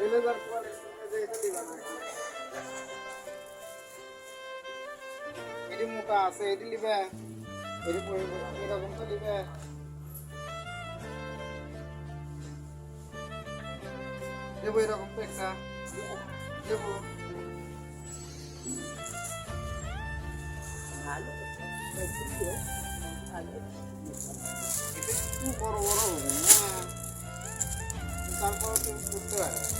এটা দিবা না। এটি মোটা আছে এটি লিবে এটি পড়বে এরকম তো লিবে দেবো এরকম তো একটা দেবো এটা একটু বড় বড় হবে না তারপর তুমি করতে পারবে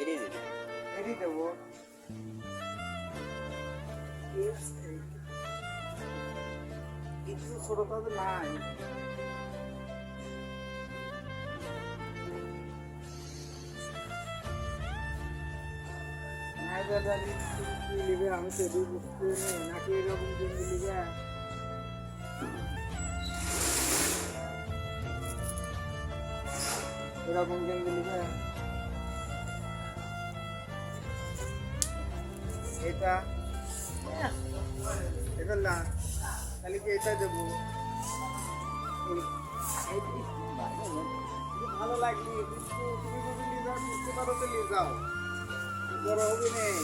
এড়িয়ে দিন এটি দেবো। কিছু ছোট তো নাই। আমি তো বুঝতে নাকি এরকম কিন্তু নিবে এরকম কিন্তু নিবে এটা এটা না তাহলে কি এটা দেবো? ভালো। লাগবে তুমি যদি নিয়ে যাও বুঝতে পারো তো নিয়ে যাও। বড় হবে নেই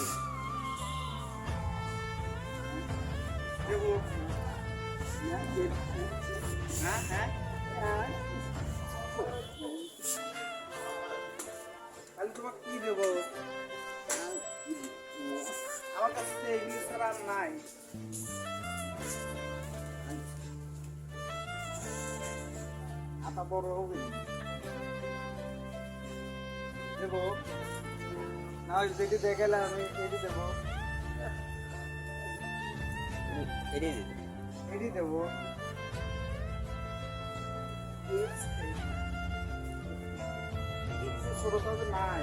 দেবো। হ্যাঁ হ্যাঁ তাহলে আর নাই আটা বড় হবে দেবো না যেটি দেখালে আমি এটি দেবো দিন এটি দেবো ছোট ছোট নাই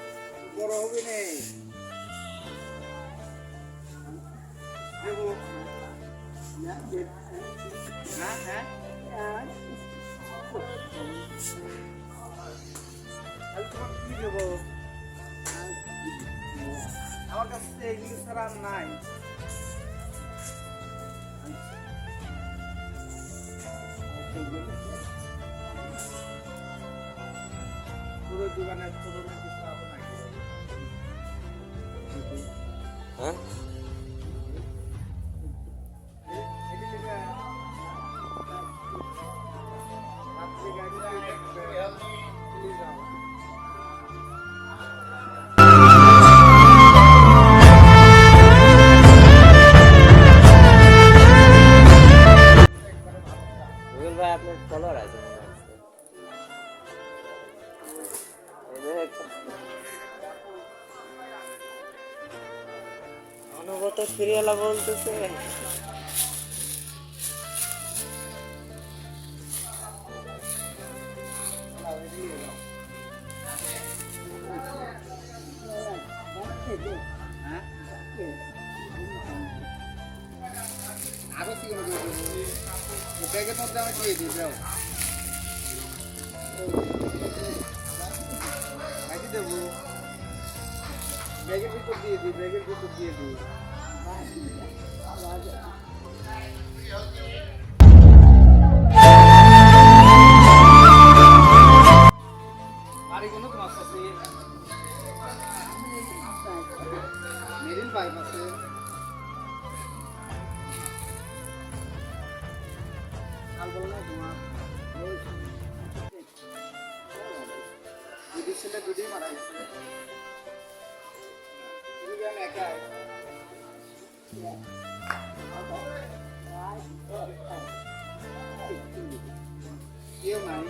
বড় হবে নেই হ্যাঁ হ্যাঁ। আমার কাছে এগুলি ছাড়া নাই। পুরো দোকানে ছোট হ্যাঁ? আপনার ফলোয়ার আছে অনুগত সিরিয়ালা বলতেছে। ব্যাগের ভিতর দিয়ে দিই ব্যাগের ভিতর দিয়ে দিই ছেলে দুটি মারা গেছে কেন একাই কেউ নাই